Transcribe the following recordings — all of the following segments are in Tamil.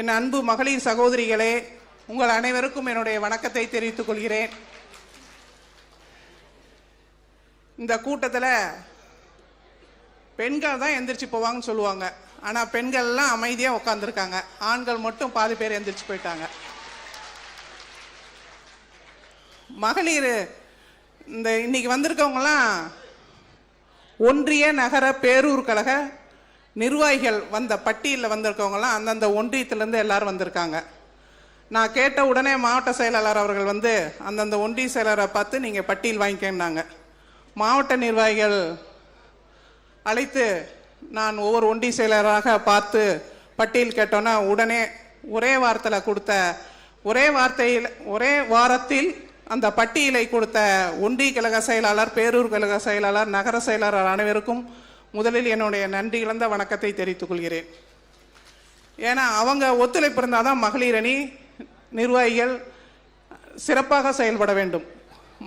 என் அன்பு மகளிர் சகோதரிகளே உங்கள் அனைவருக்கும் என்னுடைய வணக்கத்தை தெரிவித்துக் கொள்கிறேன். இந்த கூட்டத்தில் பெண்கள் தான் எந்திரிச்சு போவாங்கன்னு சொல்லுவாங்க. ஆனால் பெண்கள்லாம் அமைதியாக உட்காந்துருக்காங்க ஆண்கள் மட்டும் பாதி பேர் எந்திரிச்சு போயிட்டாங்க. மகளிர் இந்த இன்னைக்கு வந்திருக்கவங்கலாம் ஒன்றிய நகர பேரூர் கழக நிர்வாகிகள் வந்த பட்டியலில் வந்திருக்கவங்கலாம் அந்தந்த ஒன்றியத்திலேருந்து எல்லாரும் வந்திருக்காங்க. நான் கேட்ட உடனே மாவட்ட செயலாளர் அவர்கள் வந்து அந்தந்த ஒன்றிய செயலரை பார்த்து நீங்கள் பட்டியல் வாங்கிக்கன்னாங்க. மாவட்ட நிர்வாகிகள் அழைத்து நான் ஒவ்வொரு ஒன்றிய செயலராக பார்த்து பட்டியல் கேட்டோன்னா உடனே ஒரே வாரத்தில் கொடுத்த ஒரே வார்த்தையில் ஒரே வாரத்தில் அந்த பட்டியலை கொடுத்த ஒன்றிய கழக செயலாளர் பேரூர் கழக செயலாளர் நகர செயலாளர் அனைவருக்கும் முதலில் என்னுடைய நன்றி இழந்த வணக்கத்தை தெரிவித்துக் கொள்கிறேன். ஏன்னா அவங்க ஒத்துழைப்பு இருந்தால் தான் மகளிர் அணி நிர்வாகிகள் சிறப்பாக செயல்பட வேண்டும்.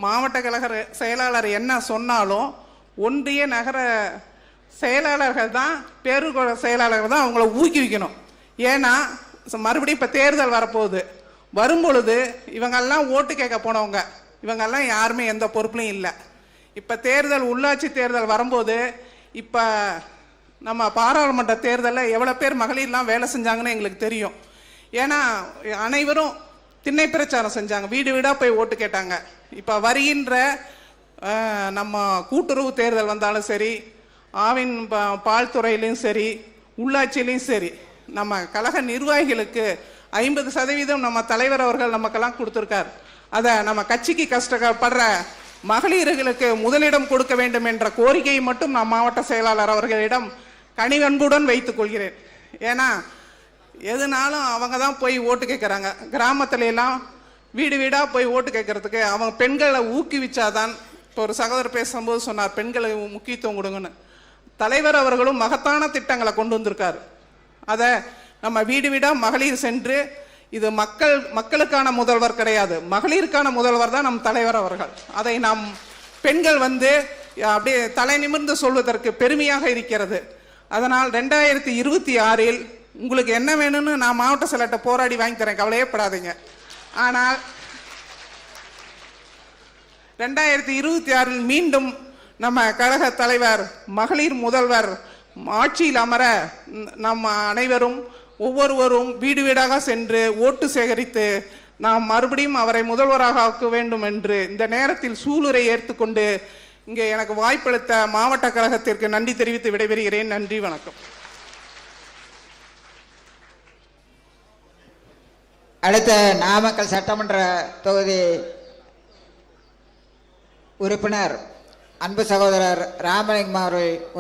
மாவட்ட கழக செயலாளர் என்ன சொன்னாலும் ஒன்றிய நகர செயலாளர்கள் தான் பேருகோள செயலாளர்கள் தான் அவங்கள ஊக்குவிக்கணும் ஏன்னா மறுபடியும் இப்போ தேர்தல் வரப்போகுது. வரும்பொழுது இவங்கெல்லாம் ஓட்டு கேட்க போனவங்க. இவங்கெல்லாம் யாருமே எந்த பொறுப்புலையும் இல்லை. இப்போ தேர்தல் உள்ளாட்சி தேர்தல் வரும்போது இப்போ நம்ம பாராளுமன்ற தேர்தலில் எவ்வளோ பேர் மகளிர்லாம் வேலை செஞ்சாங்கன்னு எங்களுக்கு தெரியும். ஏன்னா அனைவரும் திண்ணை பிரச்சாரம் செஞ்சாங்க. வீடு வீடாக போய் ஓட்டு கேட்டாங்க. இப்போ வருகின்ற நம்ம கூட்டுறவு தேர்தல் வந்தாலும் சரி ஆவின் பா- பால் துறையிலையும் சரி உள்ளாட்சியிலையும் சரி நம்ம கழக நிர்வாகிகளுக்கு ஐம்பது சதவீதம் நம்ம தலைவர் அவர்கள் நமக்கெல்லாம் கொடுத்துருக்கார். அதை நம்ம கட்சிக்கு கஷ்டப்படுற மகளிர்களுக்கு முதலிடம் கொடுக்க வேண்டும் என்ற கோரிக்கையை மட்டும் நான் மாவட்ட செயலாளர் அவர்களிடம் கனிவன்புடன் வைத்துக் கொள்கிறேன். ஏன்னா எதுனாலும் அவங்க தான் போய் ஓட்டு கேட்குறாங்க. கிராமத்துல எல்லாம் வீடு வீடாக போய் ஓட்டு கேட்கறதுக்கு அவங்க பெண்களை ஊக்குவிச்சாதான் இப்போ ஒரு சகோதரர் பேசும்போது சொன்னார் பெண்களுக்கு முக்கியத்துவம் கொடுங்கன்னு. தலைவர் அவர்களும் மகத்தான திட்டங்களை கொண்டு வந்திருக்காரு. அதை நம்ம வீடு வீடாக மகளிர் சென்று இது மக்கள் மக்களுக்கான முதல்வர் கிடையாது. மகளிருக்கான முதல்வர் தான் நம் தலைவர் அவர்கள். அதை நாம் பெண்கள் வந்து அப்படியே தலை நிமிர்ந்து சொல்வதற்கு பெருமையாக இருக்கிறது. அதனால் ரெண்டாயிரத்தி இருபத்தி ஆறில் உங்களுக்கு என்ன வேணும்னு நான் மாவட்ட செயலர்கிட்ட போராடி வாங்கி தரேன். கவலையப்படாதீங்க. ஆனால் ரெண்டாயிரத்தி இருபத்தி ஆறில் மீண்டும் நம்ம கழக தலைவர் மகளிர் முதல்வர் ஆட்சியில் அமர நம் நம்ம அனைவரும் ஒவ்வொருவரும் வீடு வீடாக சென்று ஓட்டு சேகரித்து நாம் மறுபடியும் அவரை முதல்வராக ஆக்க வேண்டும் என்று இந்த நேரத்தில் சூளுரை ஏற்றுக்கொண்டு இங்கே எனக்கு வாய்ப்பளித்த மாவட்ட கழகத்திற்கு நன்றி தெரிவித்து விடைபெறுகிறேன். நன்றி வணக்கம். அடுத்த நாமக்கல் சட்டமன்ற தொகுதி உறுப்பினர் அன்பு சகோதரர் ராமலிங்கம் அவர்கள் ஒரு